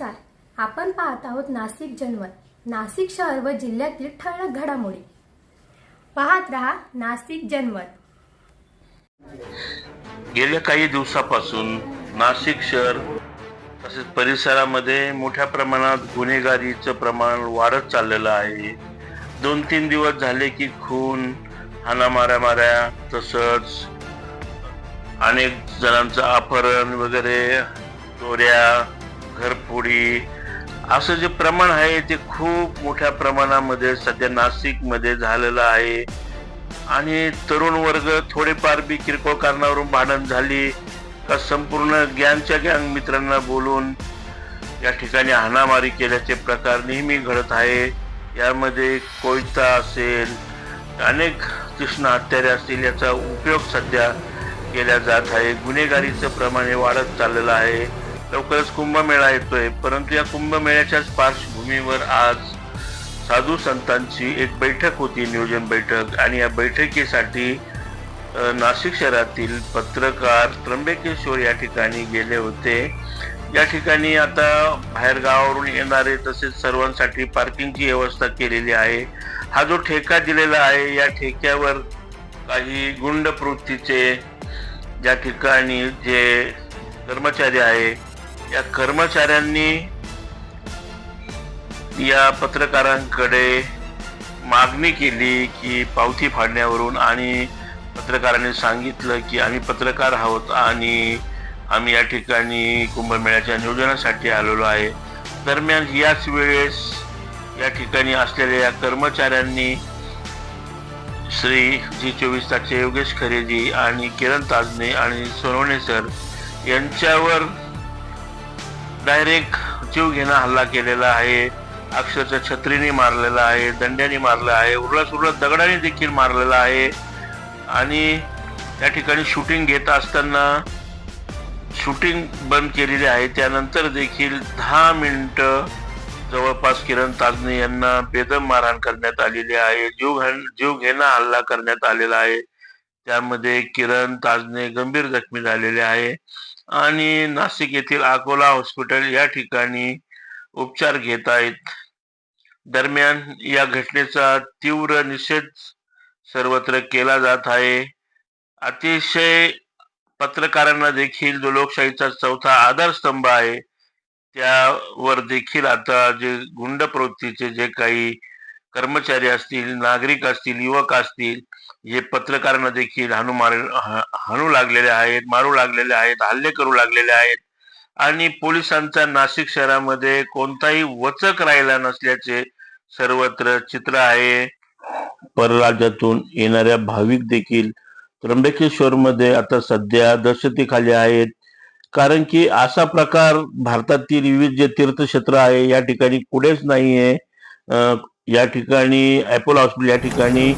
नमस्कार. आपण पाहत आहोत नाशिक जनमत नाशिक शहर व जिल्ह्यातील ठळक घडामोडी. पाहत रहा नाशिक जनमत गेल्या काही दिवसापासून नाशिक शहर तसेच परिसरामध्ये मोठ्या प्रमाणात गुन्हेगारीचं प्रमाण वाढत चाललेलं आहे. दोन तीन दिवस झाले की खून हाना माऱ्या माऱ्या तसंच अनेक जणांचं अपहरण वगैरे चोऱ्या घरपुडी. असं जे प्रमाण आहे ते खूप मोठ्या प्रमाणामध्ये सध्या नाशिकमध्ये झालेलं आहे. आणि तरुण वर्ग थोडेफार बी किरकोळ कारणावरून भांडण झाली. का संपूर्ण गँगच्या गँग मित्रांना बोलून या ठिकाणी हाणामारी केल्याचे प्रकार नेहमी घडत आहे. यामध्ये कोयता असेल अनेक कृष्ण हत्यारे असतील याचा उपयोग सध्या केला जात आहे. गुन्हेगारीचं प्रमाण हे वाढत चाललेलं आहे. लवकरच कुंभमेळा येतोय. परंतु या कुंभमेळ्याच्याच पार्श्वभूमीवर आज साधू संतांची एक बैठक होती नियोजन बैठक. आणि या बैठकीसाठी नाशिक शहरातील पत्रकार त्र्यंबकेश्वर या ठिकाणी गेले होते. या ठिकाणी आता बाहेर गावावरून येणारे तसेच सर्वांसाठी पार्किंगची व्यवस्था केलेली आहे. हा जो ठेका दिलेला आहे या ठेक्यावर काही गुंड प्रवृत्तीचे ज्या ठिकाणी जे कर्मचारी आहे या कर्मचाऱ्यांनी या पत्रकारांकडे मागणी केली की पावती फाडण्यावरून आणि पत्रकारांनी सांगितलं की आम्ही पत्रकार आहोत आणि आम्ही या ठिकाणी कुंभमेळ्याच्या नियोजनासाठी आलेलो आहे. दरम्यान याच वेळेस या ठिकाणी असलेल्या या कर्मचाऱ्यांनी श्री जी चोवीस तासचे योगेश खरेजी आणि किरण ताजने आणि सोनवणे सर यांच्यावर डायरेक्ट जीव घेणं हल्ला केलेला आहे. अक्षरशः छत्रीने मारलेला आहे दंड्याने मारलं आहे उरळत उरळत दगडाने देखील मारलेला आहे. आणि त्या ठिकाणी शूटिंग घेत असताना शूटिंग बंद केलेली आहे. त्यानंतर देखील दहा मिनटं जवळपास किरण ताजने यांना बेदम मारहाण करण्यात आलेली आहे. जीव घाण जीव घेणा हल्ला करण्यात आलेला आहे. त्यामध्ये किरण ताजने गंभीर जखमी झालेले आहे. आणि नाशिक येथील अकोला हॉस्पिटल या ठिकाणी उपचार घेत आहेत. दरम्यान या घटनेचा तीव्र निषेध सर्वत्र केला जात आहे. अतिशय पत्रकारांना देखील जो लोकशाहीचा चौथा आधारस्तंभ आहे त्यावर देखील आता जे गुंड प्रवृत्तीचे जे काही कर्मचारी असतील नागरिक असतील युवक असतील हे पत्रकारांना देखील हाणू मार हाणू लागलेले आहेत मारू लागलेले आहेत हल्ले करू लागलेले आहेत. आणि पोलिसांचा नाशिक शहरामध्ये कोणताही वचक राहिला नसल्याचे सर्वत्र चित्र आहे. परराज्यातून येणाऱ्या भाविक देखील त्र्यंबकेश्वर मध्ये आता सध्या दहशतीखाली आहेत. कारण की असा प्रकार भारतातील विविध जे तीर्थक्षेत्र आहे या ठिकाणी कुठेच नाहीये. अं, या ठिकाणी अपोलो हॉस्पिटल या ठिकाणी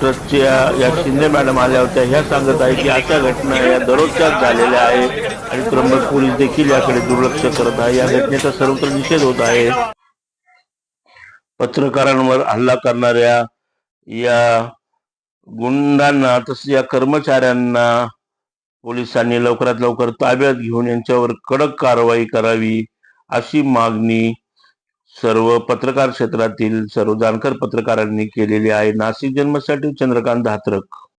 ट्रस्टच्या या शिंदे मॅडम आल्या होत्या. ह्या सांगत आहे की अशा घटना या दररोजच्याच झालेल्या आहेत आणि त्र्यंबक पोलीस देखील याकडे दुर्लक्ष करत आहे. या घटनेचा सर्वत्र निषेध होत आहे. पत्रकारांवर हल्ला करणाऱ्या या गुंडांना तसेच या कर्मचाऱ्यांना पोलिसांनी लवकरात लवकर ताब्यात घेऊन यांच्यावर कडक कारवाई करावी अशी मागणी सर्व पत्रकार क्षेत्रातील सर्व जाणकार पत्रकारांनी केलेली आहे. नाशिक जन्मसाठी चंद्रकांत धात्रक.